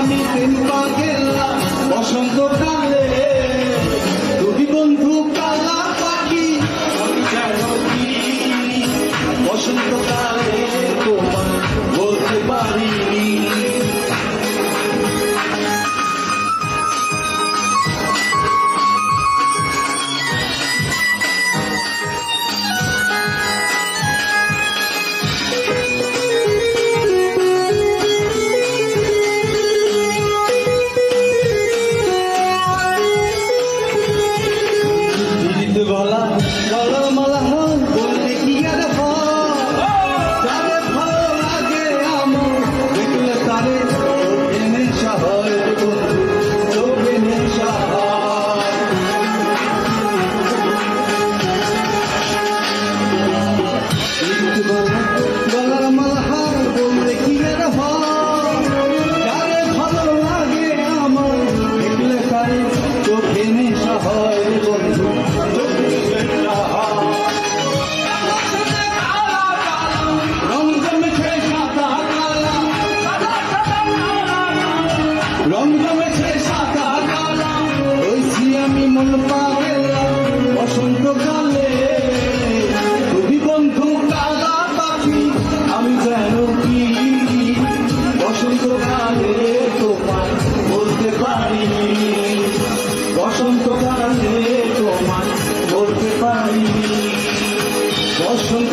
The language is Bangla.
আমি প্রেম পাখেলা রং রয়েছে সাদা কালা। রয়েছি আমি মন পাগলা বসন্ত কালে। তুমি বন্ধু কালা পাখি, আমি যেন কি? বসন্ত কালে তোমায় বলতে পারি। বসন্ত কালে তোমায় বলতে পারি। বসন্ত